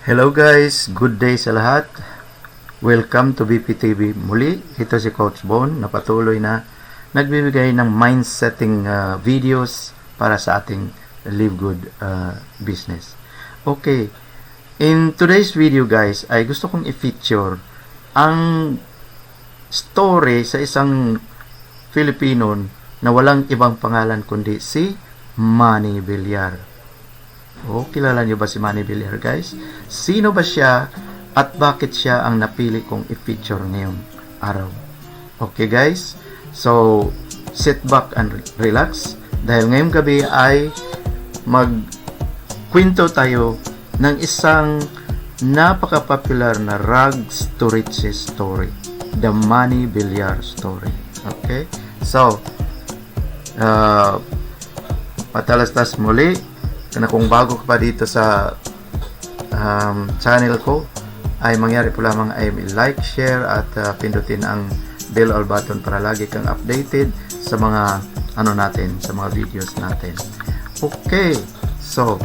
Hello guys, good day sa lahat. Welcome to BPTV muli. Ito si Coach Bon na patuloy na nagbibigay ng mind setting uh, videos para sa ating live good uh, business. Okay, in today's video guys, ay gusto kong i-feature ang story sa isang Filipino na walang ibang pangalan kundi si Manny Villar. Oh, kilala niyo ba si Manny Villar, guys? Sino ba siya at bakit siya ang napili kong i-feature ngayong araw? Okay, guys? So, sit back and re- relax dahil ngayong gabi ay magkwento tayo ng isang napaka-popular na rags to riches story. The Manny Villar story. Okay? So, uh, patalastas muli na kung bago ka pa dito sa um, channel ko ay mangyari po lamang ay like, share at uh, pindutin ang bell or button para lagi kang updated sa mga ano natin, sa mga videos natin. Okay, so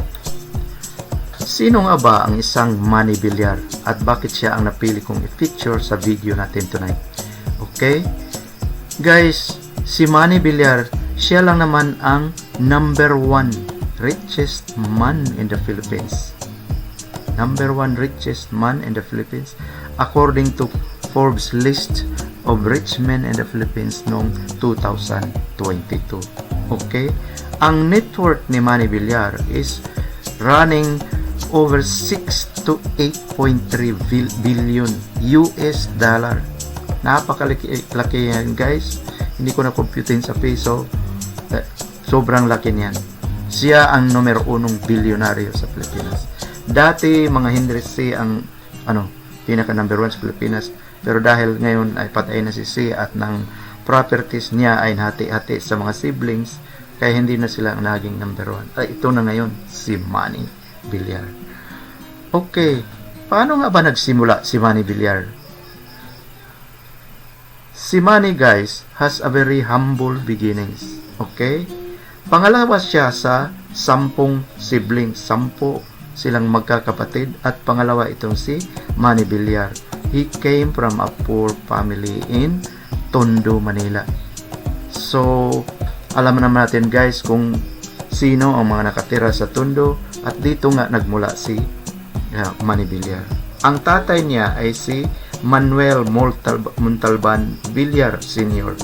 sino nga ba ang isang Manny Villar at bakit siya ang napili kong i-feature sa video natin tonight? Okay? Guys, si Manny Villar, siya lang naman ang number one richest man in the Philippines. Number one richest man in the Philippines according to Forbes list of rich men in the Philippines noong 2022. Okay? Ang net worth ni Manny Villar is running over 6 to 8.3 bil- billion US dollar. Napakalaki laki yan guys. Hindi ko na computein sa peso. Eh, Sobrang laki niyan. Siya ang numero unong bilyonaryo sa Pilipinas. Dati mga Hendrik C ang ano, pinaka number one sa Pilipinas. Pero dahil ngayon ay patay na si C at ng properties niya ay hati-hati sa mga siblings, kaya hindi na sila ang naging number one. Ay, ito na ngayon, si Manny Villar. Okay, paano nga ba nagsimula si Manny Villar? Si Manny guys has a very humble beginnings. Okay? Pangalawa siya sa sampung siblings. Sampo silang magkakapatid. At pangalawa itong si Manny Villar. He came from a poor family in Tondo, Manila. So, alam naman natin guys kung sino ang mga nakatira sa Tondo at dito nga nagmula si uh, Manny Villar. Ang tatay niya ay si Manuel Montal- Montalban Villar Sr.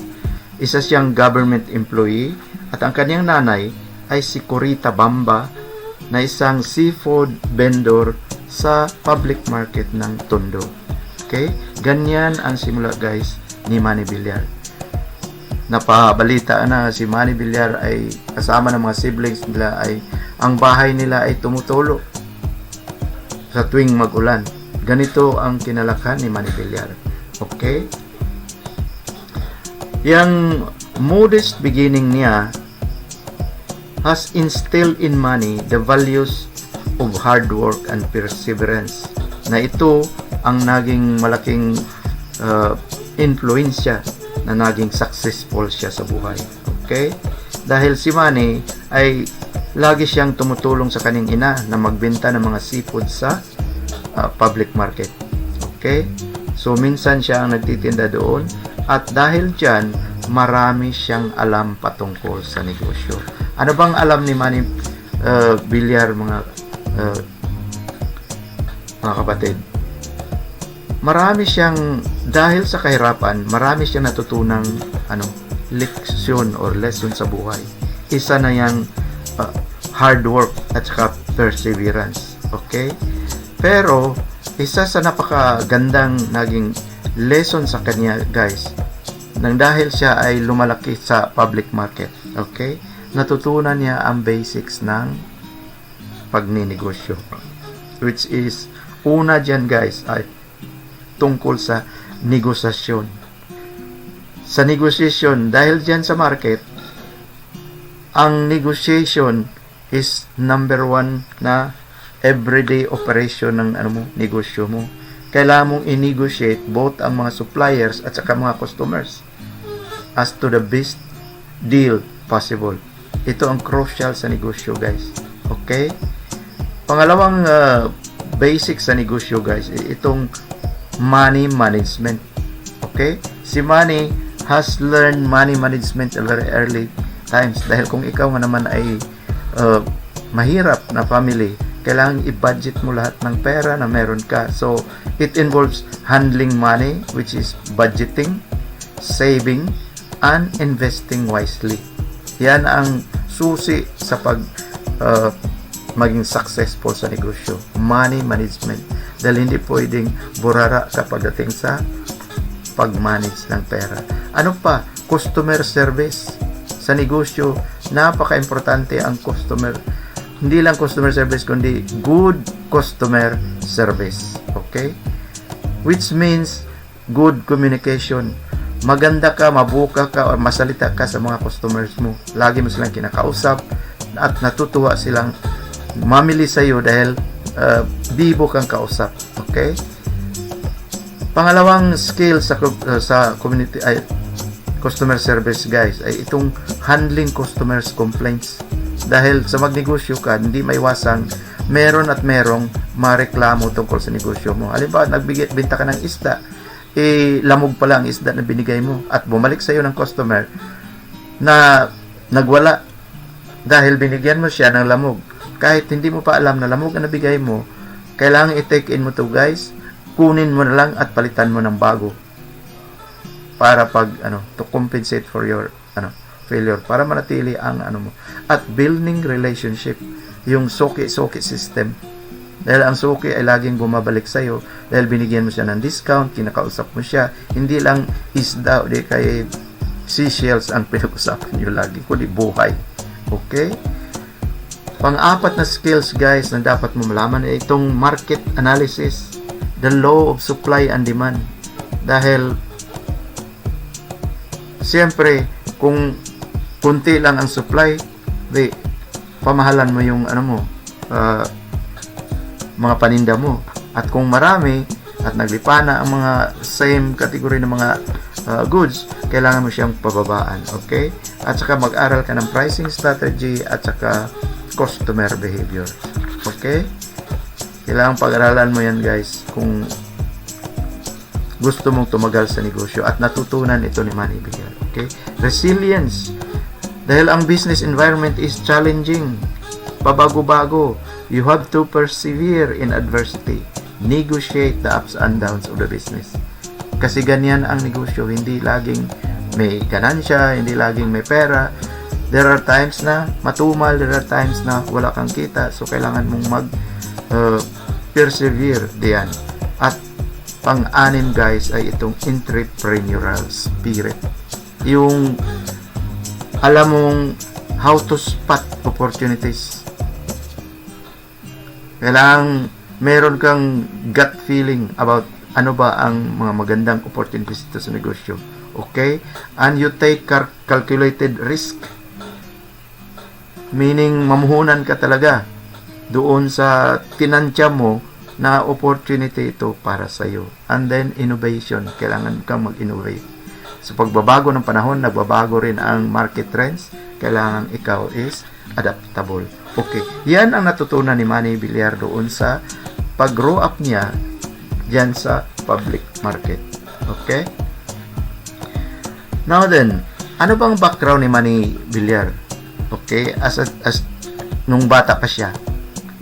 Isa siyang government employee at ang kanyang nanay ay si Corita Bamba na isang seafood vendor sa public market ng Tondo. Okay? Ganyan ang simula guys ni Manny Villar. Napabalita na si Manny Villar ay kasama ng mga siblings nila ay ang bahay nila ay tumutulo sa tuwing mag-ulan. Ganito ang kinalakhan ni Manny Villar. Okay? Yang modest beginning niya has instilled in Manny the values of hard work and perseverance na ito ang naging malaking uh, influensya na naging successful siya sa buhay. Okay? Dahil si Manny ay lagi siyang tumutulong sa kanyang ina na magbenta ng mga seafood sa uh, public market. Okay? So, minsan siya ang nagtitinda doon at dahil dyan, marami siyang alam patungkol sa negosyo. Ano bang alam ni Manny uh, Villar, mga uh, mga kapatid? Marami siyang, dahil sa kahirapan, marami siyang natutunang ano, leksyon or lesson sa buhay. Isa na yung uh, hard work at saka perseverance. Okay? Pero, isa sa napakagandang naging lesson sa kanya, guys, nang dahil siya ay lumalaki sa public market. Okay? Natutunan niya ang basics ng pagninegosyo. Which is, una dyan, guys, ay tungkol sa negosasyon. Sa negosasyon, dahil dyan sa market, ang negotiation is number one na everyday operation ng ano mo, negosyo mo. Kailangan mong i-negotiate both ang mga suppliers at saka mga customers as to the best deal possible. Ito ang crucial sa negosyo, guys. Okay? Pangalawang uh, basic sa negosyo guys, itong money management. Okay? Si Manny has learned money management very early times dahil kung ikaw nga naman ay uh, mahirap na family, kailangan i-budget mo lahat ng pera na meron ka. So, it involves handling money, which is budgeting, saving, and investing wisely. Yan ang susi sa pag uh, maging successful sa negosyo. Money management. Dahil hindi pwedeng burara ka pagdating sa pag-manage ng pera. Ano pa? Customer service. Sa negosyo, napaka-importante ang customer. Hindi lang customer service, kundi good customer service. Okay? Which means good communication. Maganda ka, mabuka ka, or masalita ka sa mga customers mo. Lagi mo silang kinakausap at natutuwa silang mamili sa iyo dahil uh, bibo kang kausap. Okay? Pangalawang skill sa uh, sa community ay customer service guys ay itong handling customers complaints. Dahil sa magnegosyo ka, hindi maiwasang meron at merong mareklamo tungkol sa negosyo mo. Halimbawa, nagbigay benta ka ng isda, eh lamog pala ang isda na binigay mo at bumalik sa iyo ng customer na nagwala dahil binigyan mo siya ng lamog. Kahit hindi mo pa alam na lamog ang nabigay mo, kailangan i-take in mo to guys kunin mo na lang at palitan mo ng bago para pag ano to compensate for your ano failure para manatili ang ano mo at building relationship yung soki-soki system. Dahil ang suki ay laging bumabalik sa iyo dahil binigyan mo siya ng discount kinakausap mo siya hindi lang isda o di kay seashells ang pinag-usapan niyo lagi kundi buhay. Okay? Pang-apat na skills guys na dapat mo malaman ay itong market analysis. The law of supply and demand. Dahil, siyempre, kung kunti lang ang supply, di, pamahalan mo yung ano mo, uh, mga paninda mo. At kung marami, at naglipana ang mga same category ng mga uh, goods, kailangan mo siyang pababaan. Okay? At saka mag-aral ka ng pricing strategy at saka customer behavior. Okay? Kailangan pag-aralan mo yan guys kung gusto mong tumagal sa negosyo at natutunan ito ni Manny Villar. Okay? Resilience. Dahil ang business environment is challenging. Pabago-bago. You have to persevere in adversity. Negotiate the ups and downs of the business. Kasi ganyan ang negosyo. Hindi laging may ganansya, hindi laging may pera. There are times na matumal, there are times na wala kang kita. So, kailangan mong mag uh, persevere diyan. At pang-anim guys ay itong entrepreneurial spirit. Yung alam mong how to spot opportunities. Kailangan meron kang gut feeling about ano ba ang mga magandang opportunities dito sa negosyo. Okay? And you take cal- calculated risk. Meaning, mamuhunan ka talaga doon sa tinansya mo na opportunity ito para sa iyo. And then, innovation. Kailangan kang mag-innovate. Sa pagbabago ng panahon, nagbabago rin ang market trends. Kailangan ikaw is adaptable. Okay. Yan ang natutunan ni Manny Villar doon sa pag-grow up niya dyan sa public market. Okay? Now then, ano bang background ni Manny Villar? Okay? As, a, as nung bata pa siya.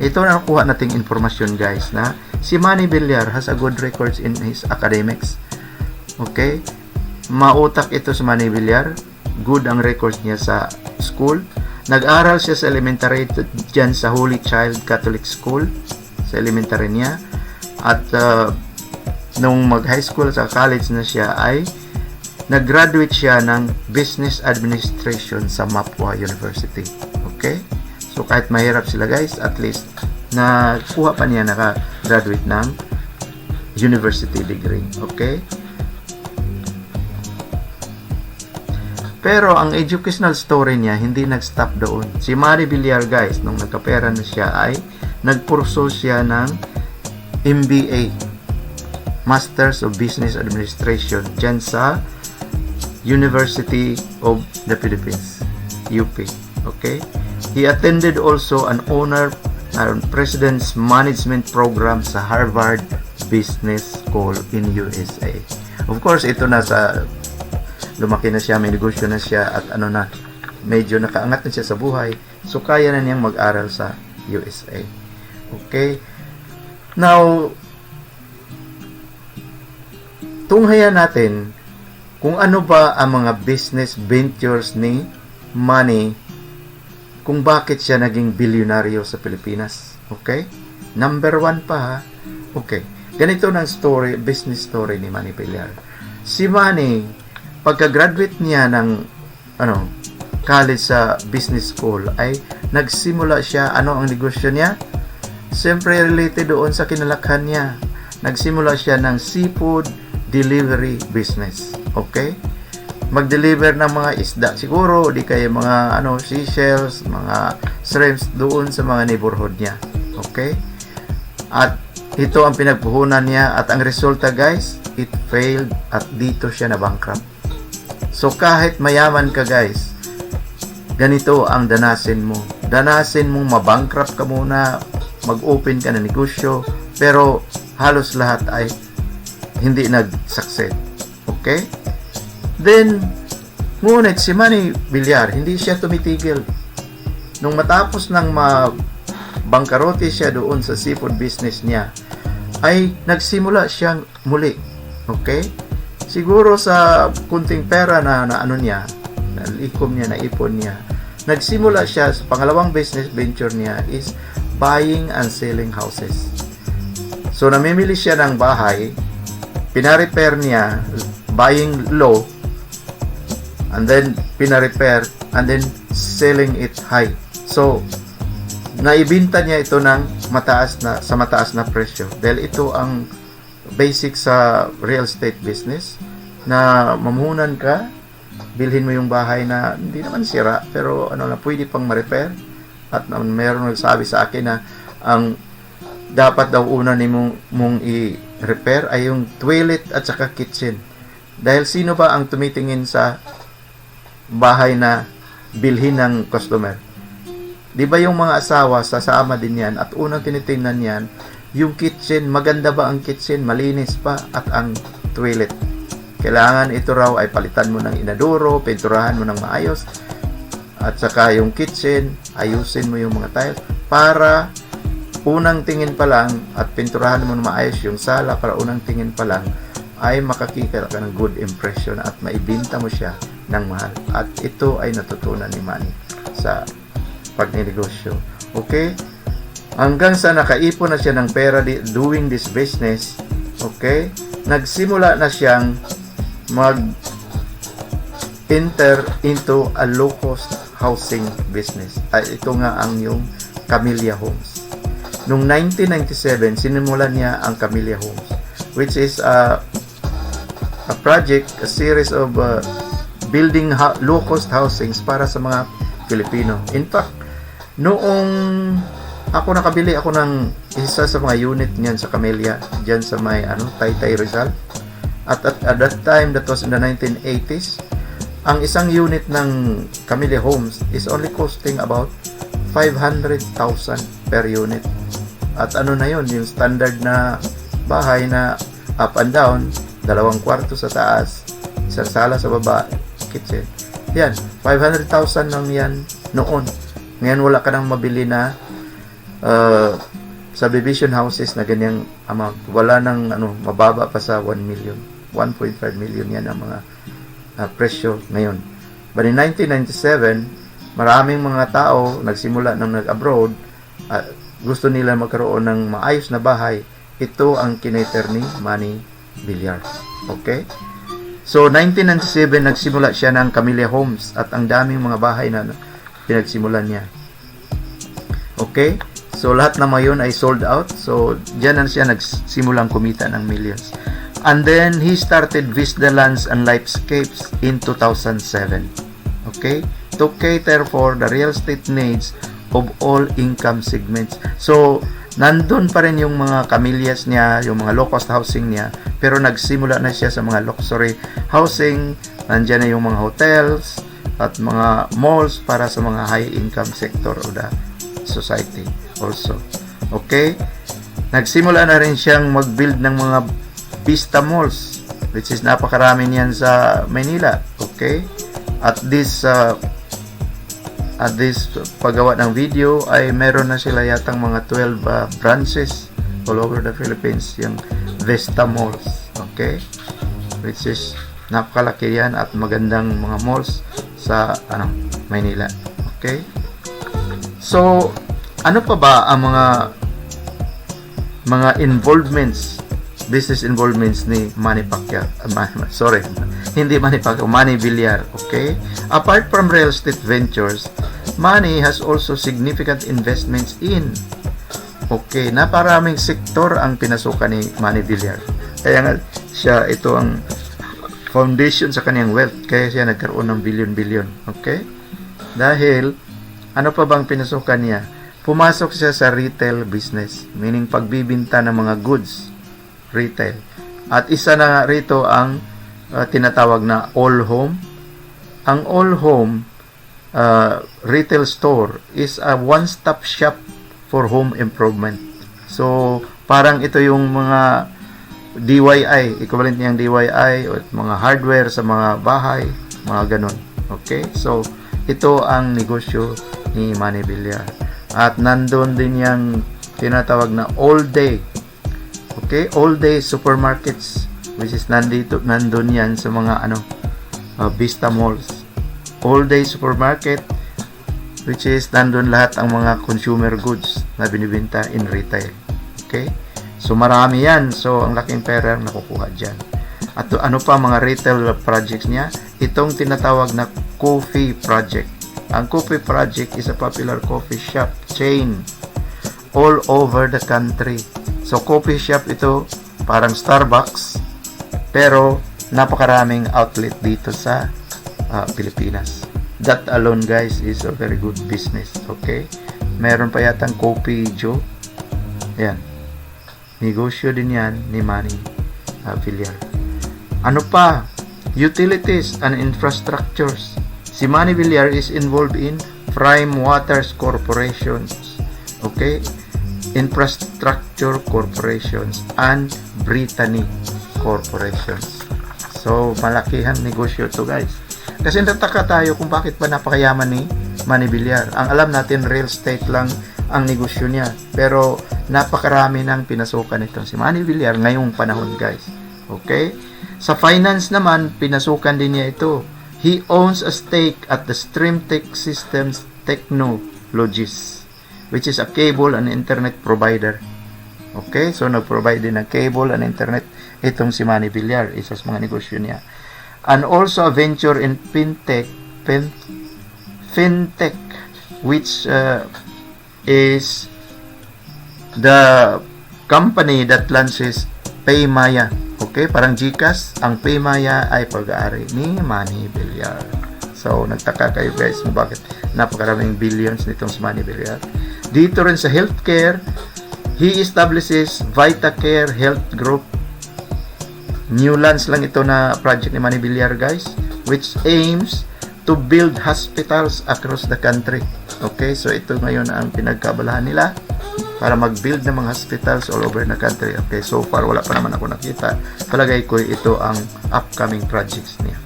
Ito na nakuha nating informasyon guys na si Manny Villar has a good records in his academics. Okay? Mautak ito sa Manny Villar. Good ang records niya sa school. Nag-aral siya sa elementary dyan sa Holy Child Catholic School sa elementary niya. At uh, nung mag-high school sa college na siya ay nag-graduate siya ng Business Administration sa Mapua University. Okay? So kahit mahirap sila guys, at least nakuha pa niya naka-graduate ng university degree. Okay? Pero ang educational story niya hindi nag-stop doon. Si Mari Villar guys, nung nagkapera na siya ay nagpurso siya ng MBA, Masters of Business Administration, dyan sa University of the Philippines, UP. Okay? He attended also an honor uh, President's Management Program sa Harvard Business School in USA. Of course, ito na sa lumaki na siya, may negosyo na siya at ano na, medyo nakaangat na siya sa buhay. So, kaya na niyang mag-aral sa USA. Okay? Now, tunghayan natin kung ano ba ang mga business ventures ni Manny kung bakit siya naging bilyonaryo sa Pilipinas. Okay? Number one pa ha. Okay. Ganito ng story, business story ni Manny Villar. Si Manny, pagka-graduate niya ng ano, college sa business school ay nagsimula siya, ano ang negosyo niya? Siyempre related doon sa kinalakhan niya. Nagsimula siya ng seafood delivery business. Okay? Mag-deliver ng mga isda siguro, di kaya mga ano, seashells, mga shrimps doon sa mga neighborhood niya. Okay? At ito ang pinagpuhunan niya at ang resulta guys, it failed at dito siya na bankrupt. So kahit mayaman ka guys, ganito ang danasin mo. Danasin mong mabankrupt ka muna, mag-open ka ng negosyo, pero halos lahat ay hindi nag-succeed. Okay? Then, ngunit si Manny Villar, hindi siya tumitigil. Nung matapos ng mabangkarote siya doon sa seafood business niya, ay nagsimula siyang muli. Okay? Siguro sa kunting pera na, na ano niya, na likom niya, na ipon niya, nagsimula siya sa pangalawang business venture niya is buying and selling houses. So, namimili siya ng bahay, pinarepair niya, buying low, and then pina-repair and then selling it high. So, naibinta niya ito ng mataas na sa mataas na presyo dahil ito ang basic sa real estate business na mamuhunan ka bilhin mo yung bahay na hindi naman sira pero ano na pwede pang ma-repair at na, meron nagsabi sa akin na ang dapat daw una ni mong, mong i-repair ay yung toilet at saka kitchen dahil sino ba ang tumitingin sa bahay na bilhin ng customer. Di ba yung mga asawa, sasama din yan at unang tinitingnan yan, yung kitchen, maganda ba ang kitchen, malinis pa at ang toilet. Kailangan ito raw ay palitan mo ng inaduro, pinturahan mo ng maayos at saka yung kitchen, ayusin mo yung mga tiles para unang tingin pa lang at pinturahan mo ng maayos yung sala para unang tingin pa lang ay makakita ka ng good impression at maibinta mo siya ng mahal. At ito ay natutunan ni Manny sa pagnegosyo. Okay? Hanggang sa nakaipon na siya ng pera di, doing this business, okay? Nagsimula na siyang mag enter into a low-cost housing business. Ay, ito nga ang yung Camellia Homes. Noong 1997, sinimulan niya ang Camellia Homes, which is a, a project, a series of uh, building ha- low-cost housings para sa mga Pilipino. In fact, noong ako nakabili ako ng isa sa mga unit niyan sa Camellia, diyan sa may ano, Taytay Rizal. At, at at that time, that was in the 1980s, ang isang unit ng Camellia Homes is only costing about 500,000 per unit. At ano na yun, yung standard na bahay na up and down, dalawang kwarto sa taas, isang sala sa baba, kitchen. Yan, 500,000 lang yan noon. Ngayon wala ka nang mabili na uh, subdivision houses na ganyang amount. Wala nang ano, mababa pa sa 1 million. 1.5 million yan ang mga uh, presyo ngayon. But in 1997, maraming mga tao nagsimula nang nag-abroad at gusto nila magkaroon ng maayos na bahay. Ito ang kinater ni Manny Villar. Okay? So, 1997, nagsimula siya ng Camellia Homes at ang daming mga bahay na pinagsimulan niya. Okay? So, lahat na mga yun ay sold out. So, dyan na siya nagsimulang kumita ng millions. And then, he started Vista Lands and Lifescapes in 2007. Okay? To cater for the real estate needs of all income segments. So, nandun pa rin yung mga camellias niya, yung mga low-cost housing niya, pero nagsimula na siya sa mga luxury housing, nandyan na yung mga hotels, at mga malls para sa mga high income sector of the society. also. Okay? Nagsimula na rin siyang mag-build ng mga Vista Malls which is napakarami niyan sa Manila. Okay? At this uh, at this paggawa ng video ay meron na sila yatang mga 12 uh, branches all over the Philippines yung Vista Malls. Okay? Which is napakalaki yan at magandang mga malls sa ano Maynila. Okay? So, ano pa ba ang mga mga involvements business involvements ni Manny Pacquiao? Uh, sorry. Hindi Manny Pacquiao Manny Villar okay? Apart from real estate ventures Manny has also significant investments in okay naparaming sektor ang pinasukan ni Manny Villar. Kaya nga siya ito ang foundation sa kanyang wealth. Kaya siya nagkaroon ng billion-billion okay? Dahil ano pa bang pinasukan niya pumasok siya sa retail business meaning pagbibinta ng mga goods retail at isa na rito ang uh, tinatawag na all home ang all home uh, retail store is a one-stop shop for home improvement so parang ito yung mga DIY, equivalent niyang DIY o mga hardware sa mga bahay, mga ganun. Okay? So, ito ang negosyo ni Manny Villar. At nandun din yung tinatawag na all day. Okay? All day supermarkets which is nandito nandun yan sa mga ano uh, Vista Malls. All day supermarket which is nandun lahat ang mga consumer goods na binibenta in retail. Okay? So marami yan. So ang laking pera ang nakukuha dyan. At ano pa mga retail projects niya? Itong tinatawag na coffee project. Ang coffee project is a popular coffee shop chain all over the country. So coffee shop ito parang Starbucks pero napakaraming outlet dito sa uh, Pilipinas. That alone guys is a very good business. Okay? Meron pa yatang Coffee Joe. Yan negosyo din yan ni Manny uh, Villar. Ano pa? Utilities and infrastructures. Si Manny Villar is involved in Prime Waters Corporations. Okay? Infrastructure Corporations and Brittany Corporations. So, malakihan negosyo to guys. Kasi natataka tayo kung bakit ba napakayaman ni Manny Villar. Ang alam natin, real estate lang ang negosyo niya. Pero, napakarami ng pinasukan nitong si Manny Villar ngayong panahon guys. Okay? Sa finance naman, pinasukan din niya ito. He owns a stake at the Streamtech Systems Technologies which is a cable and internet provider. Okay? So, nag-provide din ng cable and internet itong si Manny Villar. Isa sa mga negosyo niya. And also a venture in fintech, fin, fintech which uh, is the company that launches Paymaya. Okay, parang GCash, ang Paymaya ay pag-aari ni Manny Villar. So, nagtaka kayo guys kung bakit napakaraming billions nitong si Manny Villar. Dito rin sa healthcare, he establishes VitaCare Health Group. New launch lang ito na project ni Manny Villar guys, which aims to build hospitals across the country. Okay, so ito ngayon ang pinagkabalahan nila para mag-build ng mga hospitals all over the country. Okay, so far wala pa naman ako nakita. Palagay ko ito ang upcoming projects niya.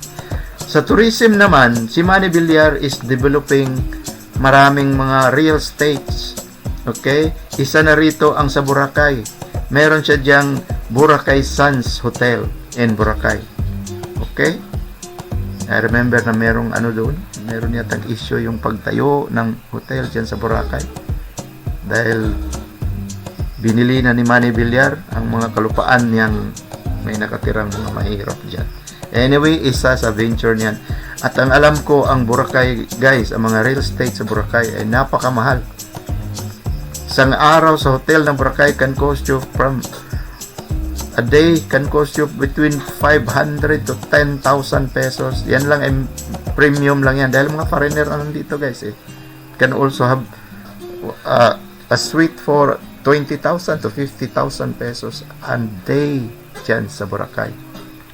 Sa tourism naman, si Manny Villar is developing maraming mga real estates. Okay? Isa na rito ang sa Boracay. Meron siya diyang Boracay Suns Hotel in Boracay. Okay? I remember na merong ano doon, meron yatang issue yung pagtayo ng hotel dyan sa Boracay. Dahil binili na ni Manny Villar ang mga kalupaan niyang may nakatirang mga mahirap dyan. Anyway, isa sa venture niyan. At ang alam ko, ang Boracay, guys, ang mga real estate sa Boracay ay napakamahal. Isang araw sa hotel ng Boracay can cost you from a day can cost you between 500 to 10,000 pesos. Yan lang ay premium lang yan. Dahil mga foreigner ang nandito guys eh. Can also have uh, a suite for 20,000 to 50,000 pesos a day dyan sa Boracay.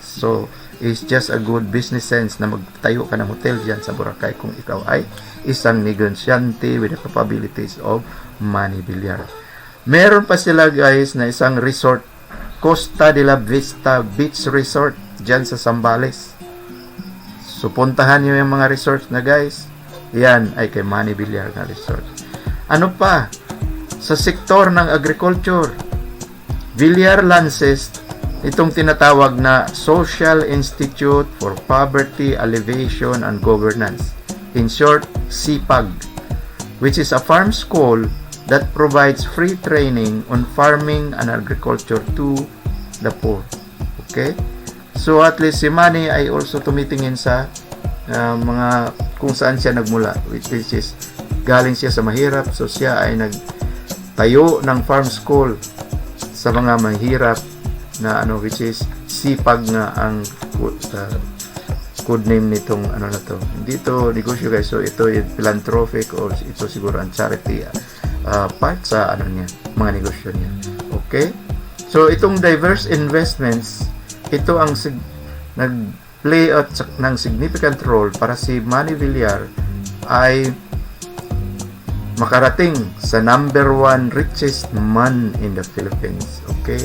So, it's just a good business sense na magtayo ka ng hotel dyan sa Boracay kung ikaw ay isang negosyante with the capabilities of Money Billiard. Meron pa sila guys na isang resort, Costa de la Vista Beach Resort, dyan sa Zambales. So, puntahan nyo yung mga resorts na guys. Yan ay kay Money Billiard na resort. Ano pa? Sa sektor ng agriculture, Villar Lances, itong tinatawag na Social Institute for Poverty Alleviation and Governance. In short, CPAG, which is a farm school that provides free training on farming and agriculture to the poor. Okay? So at least si Manny ay also tumitingin sa uh, mga kung saan siya nagmula which is galing siya sa mahirap so siya ay nagtayo ng farm school sa mga mahirap na ano which is sipag nga ang uh, code name nitong ano na to. Hindi to negosyo guys. So ito yung philanthropic or ito siguro ang charity uh, part sa ano niya mga negosyo niya. Okay? So itong diverse investments ito ang sig- nag-play out ng significant role para si Manny Villar ay makarating sa number one richest man in the Philippines. Okay?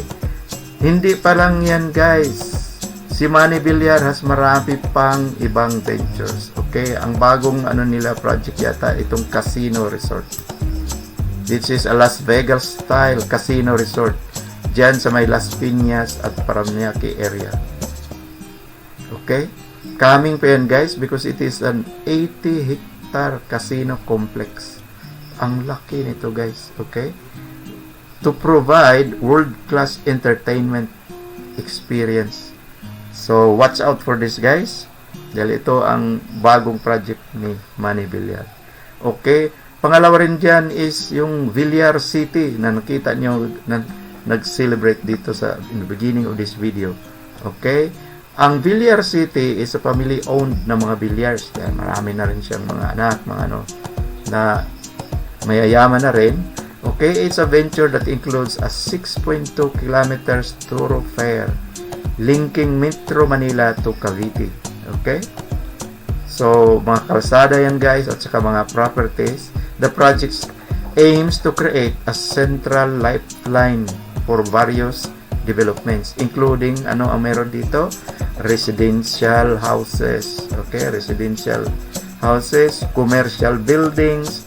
Hindi pa lang yan guys. Si Manny Villar has marami pang ibang ventures. Okay? Ang bagong ano nila project yata itong casino resort. This is a Las Vegas style casino resort. Diyan sa may Las Piñas at Paranaque area. Okay? Coming pa yan guys because it is an 80 hectare casino complex. Ang laki nito guys. Okay? To provide world-class entertainment experience. So, watch out for this guys. Dahil ito ang bagong project ni Manny Villar. Okay? Pangalawa rin dyan is yung Villar City na nakita nyo na nag-celebrate dito sa beginning of this video. Okay? Ang Villar City is a family-owned na mga billiards. Kaya marami na rin siyang mga anak, mga ano, na mayayaman na rin. Okay, it's a venture that includes a 6.2 kilometers thoroughfare linking Metro Manila to Cavite. Okay? So, mga kalsada yan guys at saka mga properties. The project aims to create a central lifeline for various developments including ano ang meron dito residential houses okay residential houses commercial buildings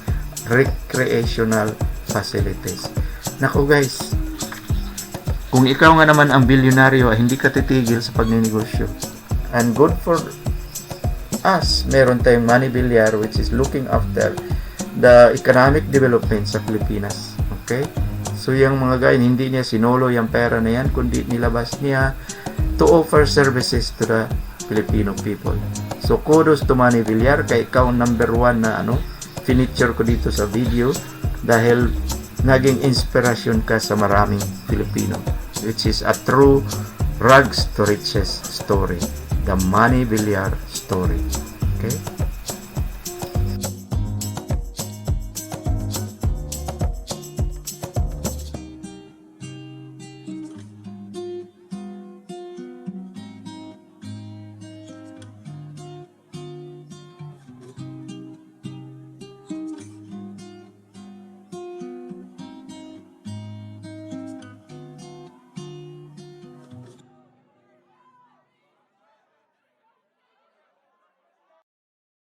recreational facilities. Nako guys. Kung ikaw nga naman ang bilyonaryo hindi ka titigil sa pagninegosyo. And good for us meron tayong money bilyar which is looking after the economic development sa Pilipinas. Okay? So yung mga guy, hindi niya sinolo yung pera na yan, kundi nilabas niya to offer services to the Filipino people. So kudos to Manny Villar, kay ikaw number one na ano, finiture ko dito sa video dahil naging inspirasyon ka sa maraming Filipino which is a true rags to riches story. The Manny Villar story. Okay?